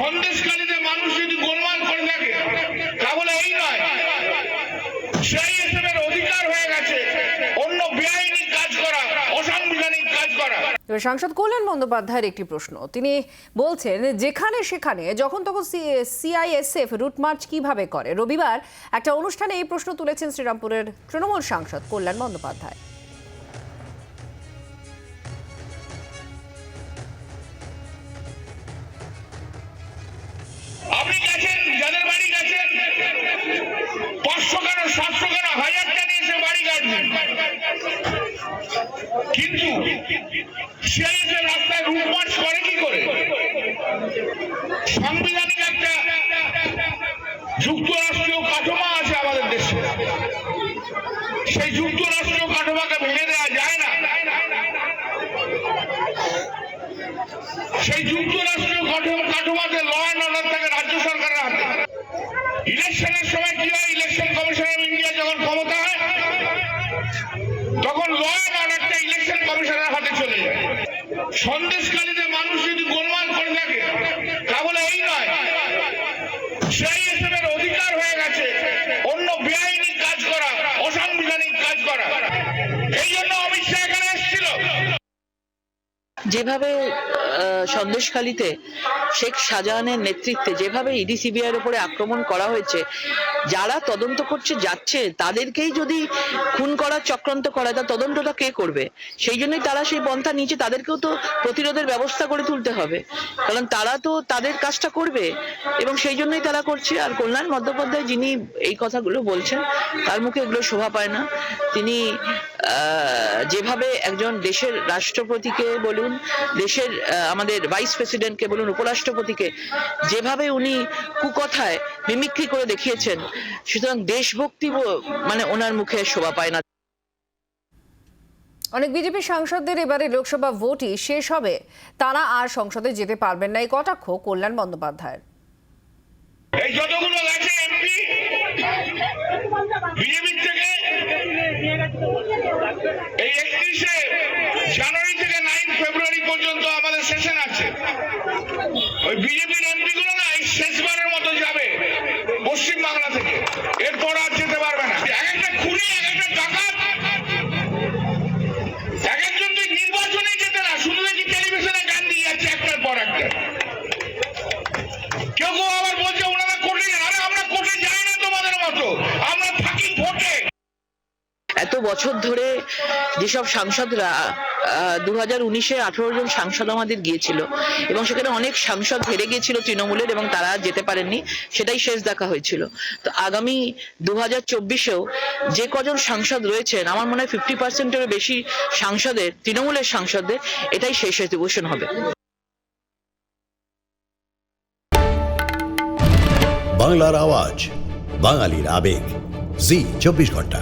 সন্দেশকারীদের মানুষ যদি গোলমাল করে থাকে তাহলে এই নয়। এর অধিকার হয়ে গেছে অন্য বেআইনি কাজ করা, অসাংবিধানিক কাজ করা। সাংসদ কল্যাণ বন্দ্যোপাধ্যায়ের একটি প্রশ্ন। তিনি বলছেন, যেখানে সেখানে, যখন তখন সিআইএসএফ রুট মার্চ কীভাবে করে? রবিবার একটা অনুষ্ঠানে এই প্রশ্ন তুলেছেন শ্রীরামপুরের তৃণমূল সাংসদ কল্যাণ বন্দ্যোপাধ্যায়। কিন্তু সিআইএসএফ রাস্তায় রুট করে কি করে? সাংবিধানিক একটা যুক্তরাষ্ট্রীয় কাঠামো আছে আমাদের দেশে। সেই যুক্তরাষ্ট্রীয় কাঠামোকে ভেঙে দেওয়া যায় না। সেই যুক্তরাষ্ট্রীয় কাঠামো কাঠামোতে ল অ্যান্ড অর্ডার থাকে রাজ্য সরকারের হাতে। ইলেকশনের সময় হাতে চলে যায়। সন্দেশকারীদের মানুষ যদি গোলমাল করে থাকে তাহলে এই নয়। সিআইএসএফ যেভাবে সন্দেশখালিতে শেখ শাহজাহানের নেতৃত্বে যেভাবে ইডি সিবিআইয়ের উপরে আক্রমণ করা হয়েছে, যারা তদন্ত করছে যাচ্ছে, তাদেরকেই যদি খুন করার চক্রান্ত করা তা তদন্তটা কে করবে? সেই জন্যই তারা সেই পন্থা নিয়েছে, তাদেরকেও তো প্রতিরোধের ব্যবস্থা করে তুলতে হবে। কারণ তারা তো তাদের কাজটা করবে, এবং সেই জন্যই তারা করছে। আর কল্যাণ বন্দ্যোপাধ্যায় যিনি এই কথাগুলো বলছেন, তার মুখে এগুলো শোভা পায় না। তিনি যেভাবে একজন দেশের রাষ্ট্রপতিকে বলুন দেশের আহ, আমাদের ভাইস প্রেসিডেন্টকে বলুন উপরাষ্ট্রপতিকে যেভাবে উনি কুকথায় মিমিক্রি করে দেখিয়েছেন সুতরাং দেশভক্তি মানে ওনার মুখে শোভা পায় না। অনেক বিজেপি সাংসদদের এবারে লোকসভা ভোটই শেষ হবে। তারা আর সংসদে যেতে পারবেন না এই কটাক্ষ কল্যাণ বন্দ্যোপাধ্যায়ের। এই যতগুলো গেছে এমপি বিজেপির থেকে এই একত্রিশে জানুয়ারি থেকে নাইন ফেব্রুয়ারি পর্যন্ত আমাদের সেশন আছে। ওই বিজেপির এমপি গুলো না এই শেষবারের মতো যাবে পশ্চিম থেকে। এরপর আর যেতে পারবে না। এক একটা খুনি, এক একটা ডাকাত, এক একজন নির্বাচনে যেতে না, শুধু দেখি টেলিভিশনে গান যাচ্ছে একটার পর একটা। কেউ কেউ আবার বলছে বছর ধরে যেসব সাংসদরা দু হাজার উনিশে আঠারো জন সাংসদ আমাদের গিয়েছিল এবং সেখানে অনেক সাংসদ হেরে গিয়েছিল তৃণমূলের এবং তারা যেতে পারেননি, সেটাই শেষ দেখা হয়েছিল। তো আগামী দু হাজার চব্বিশেও যে কজন সাংসদ রয়েছেন, আমার মনে হয় ফিফটি পার্সেন্টেরও বেশি সাংসদের, তৃণমূলের সাংসদদের, এটাই শেষ অধিবেশন হবে। বাংলার আওয়াজ, বাঙালির আবেগ। জি, চব্বিশ ঘণ্টা।